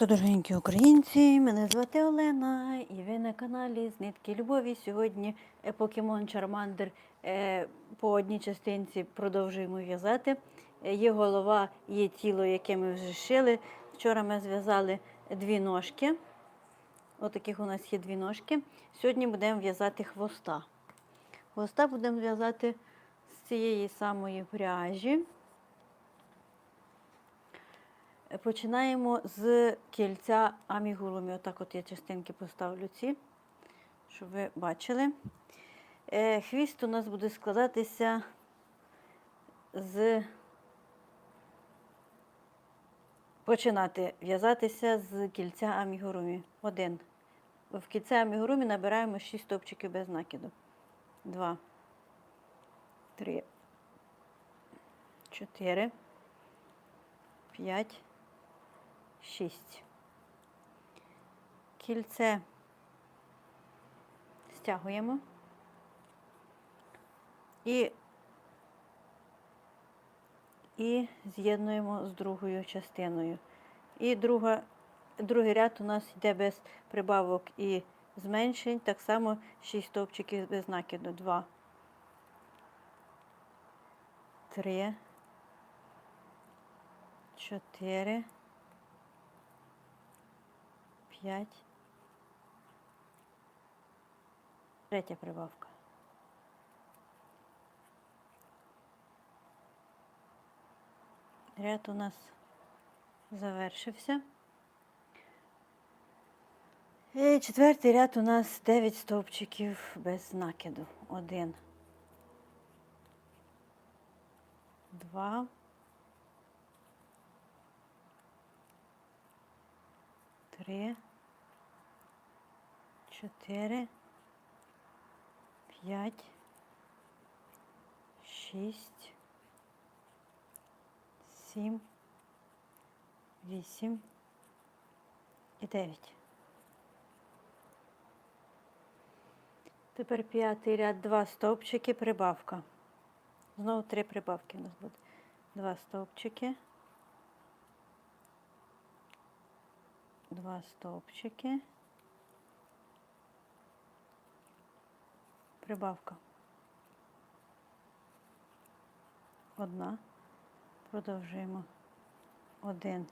Здоров'ячко, дорогенькі українці! Мене звати Олена і ви на каналі з нитки любові. Сьогодні е, покемон Чармандер е, по одній частинці продовжуємо в'язати. Е, Є голова, є тіло, яке ми вже шили. Вчора ми зв'язали дві ножки. Отаких у нас є дві ножки. Сьогодні будемо в'язати хвоста. Хвоста будемо в'язати з цієї самої пряжі. Починаємо з кільця амігурумі. Отак от я частинки поставлю ці, щоб ви бачили. Е, Хвіст у нас буде складатися з починати в'язатися з кільця амігурумі. Один. В кільце амігурумі набираємо 6 стовпчиків без накиду. Два, три, чотири, п'ять. 6. Кільце стягуємо і, і з'єднуємо з другою частиною. І друга, другий ряд у нас йде без прибавок і зменшень, так само 6 стовпчиків без накиду. 2, 3, 4, 5. Третя прибавка. Ряд у нас завершився. І четвертий ряд у нас 9 стовпчиків без накиду. Один. Два. Три. Чотири, п'ять, шість, сім, вісім і дев'ять. Тепер п'ятий ряд, два стовпчики, прибавка. Знову три прибавки у нас буде. Два стовпчики. Два стовпчики. Прибавка. Одна. Продовжуємо. Один,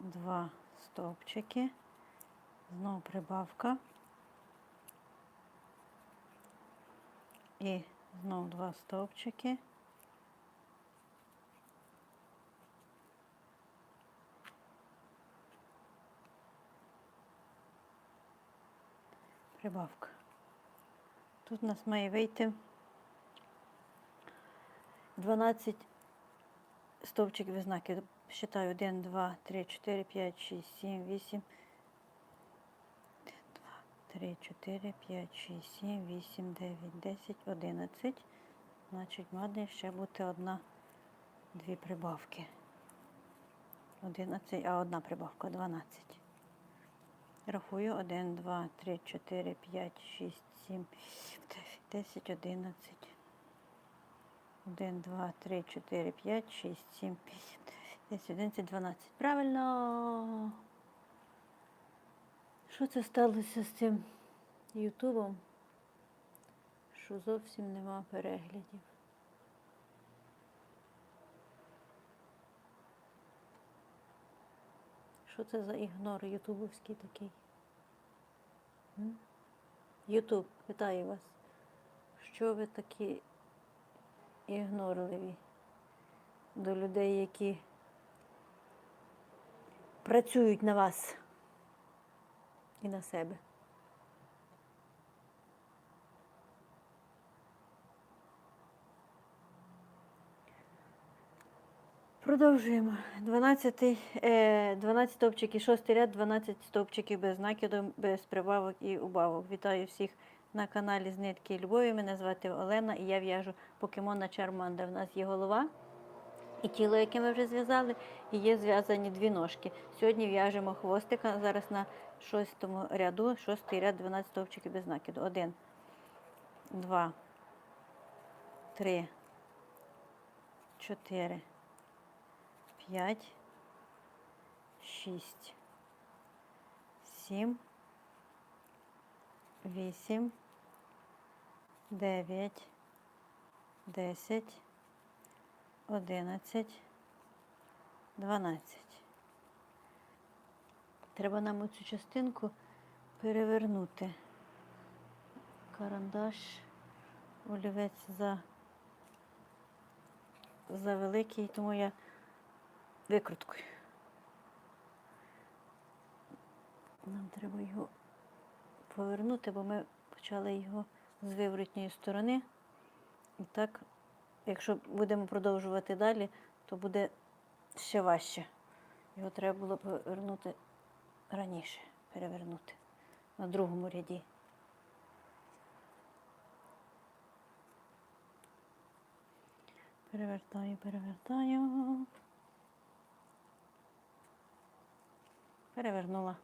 два стовпчики. Знову прибавка. І знову два стовпчики. Прибавка. Тут у нас має вийти 12 стовпчиків без знаки. Считаю 1, 2, 3, 4, 5, 6, 7, 8. 1, 2, 3, 4, 5, 6, 7, 8, 9, 10, 11. Значить, має ще бути одна, дві прибавки. 11, а одна прибавка 12. Рахую 1, 2, 3, 4, 5, 6, 7, 9, 10, 11. 1, 2, 3, 4, 5, 6, 7, 8, 9, 10, 11, 12. Правильно. Що це сталося з цим Ютубом? Що зовсім нема переглядів. Що це за ігнор ютубовський такий? Ютуб, питаю вас, що ви такі ігнорливі до людей, які працюють на вас і на себе? Продовжуємо. 12 12 е, стовпчиків, 6 ряд, 12 стовпчиків без накиду, без прибавок і убавок. Вітаю всіх на каналі Знитки нитки Львові. Мене звати Олена і я в'яжу покемона Чарманда. У нас є голова і тіло, яке ми вже зв'язали, і є зв'язані дві ножки. Сьогодні в'яжемо хвостика. Зараз на 6 ряду, 6 ряд, 12 стопчиків без накиду. 1, 2, 3, 4 п'ять, шість, сім, вісім, дев'ять, десять, одинадцять, дванадцять. Треба нам цю частинку перевернути. Карандаш, олівець за за великий, тому я викруткою. Нам треба його повернути, бо ми почали його з виворотньої сторони. І так, якщо будемо продовжувати далі, то буде ще важче. Його треба було повернути раніше, перевернути на другому ряді. Перевертаю, перевертаю. Перевернула.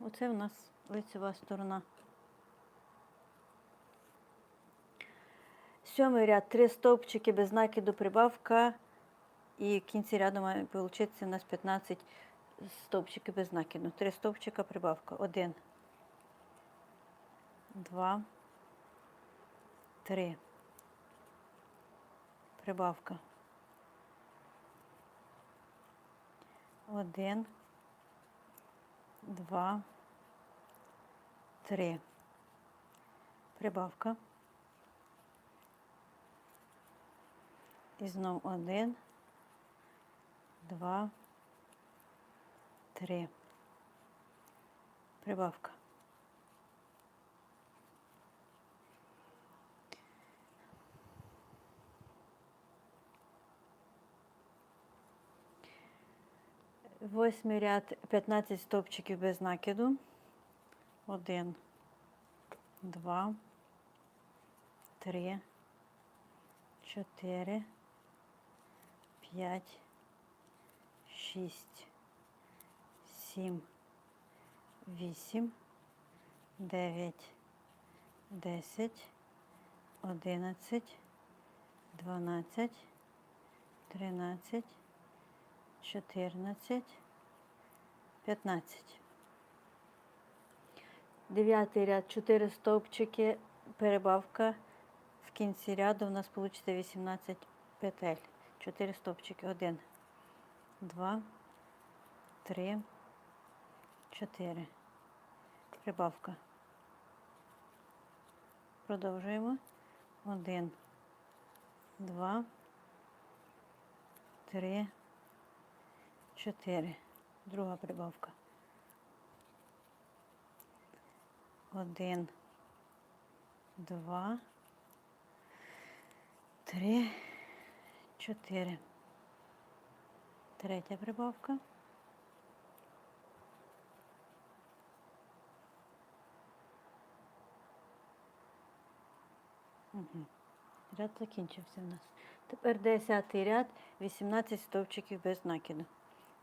Оце в нас лицева сторона. Сьомий ряд, три стовпчики без накиду прибавка. І в кінці ряду має вийти у нас 15 стовпчиків без накиду. Три стовпчика прибавка. Один. Два. Три. Прибавка. Один. Два. Три. Прибавка. І знов один, два, три. Прибавка. Восьмий ряд 15 стовпчиків без накиду. Один, два, три, чотири, п'ять, шість, сім, вісім, дев'ять, десять, одинадцять, дванадцять, тринадцять, чотирнадцять, п'ятнадцять. Дев'ятий ряд, чотири стовпчики, перебавка. В кінці ряду у нас вийде 18 петель. 4 стовпчики. 1, 2, 3, 4. Прибавка. Продовжуємо. 1, 2, 3, 4. Друга прибавка. 1, 2, 3, 4. Третя прибавка. Угу. Ряд закінчився у нас. Тепер 10 ряд, 18 стовпчиків без накиду.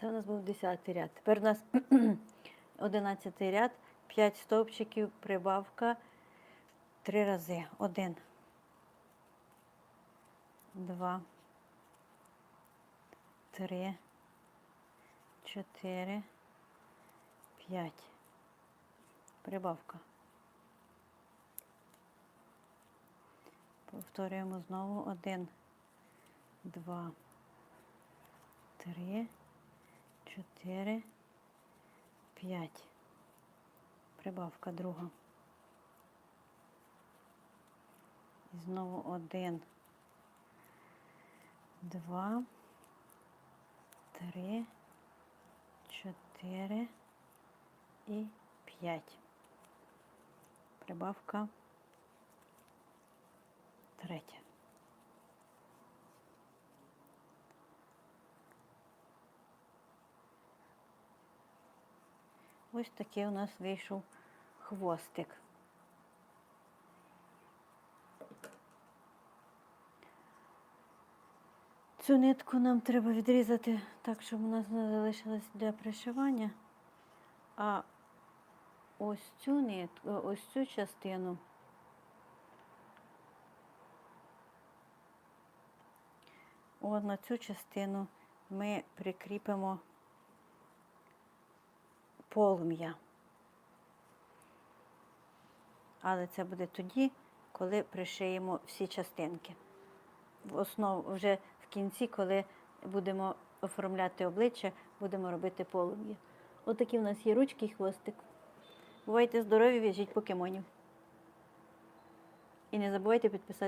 Це у нас був 10 ряд. Тепер у нас 11 ряд, 5 стовпчиків, прибавка 3 рази. 1, 2, 3, 4, 5. Прибавка. Повторюємо знову. 1, два, три, чотири, п'ять. Прибавка друга. І знову один, два, три, чотири і п'ять. Прибавка третя. Ось такий у нас вийшов хвостик. Цю нитку нам треба відрізати так, щоб у нас не залишилась для пришивання. А ось цю нитку, ось цю частину от на цю частину ми прикріпимо полум'я. Але це буде тоді, коли пришиємо всі частинки. В основу вже в кінці, коли будемо оформляти обличчя, будемо робити полум'я. Отакі в нас є ручки і хвостик. Бувайте здорові, в'яжіть покемонів. І не забувайте підписатися.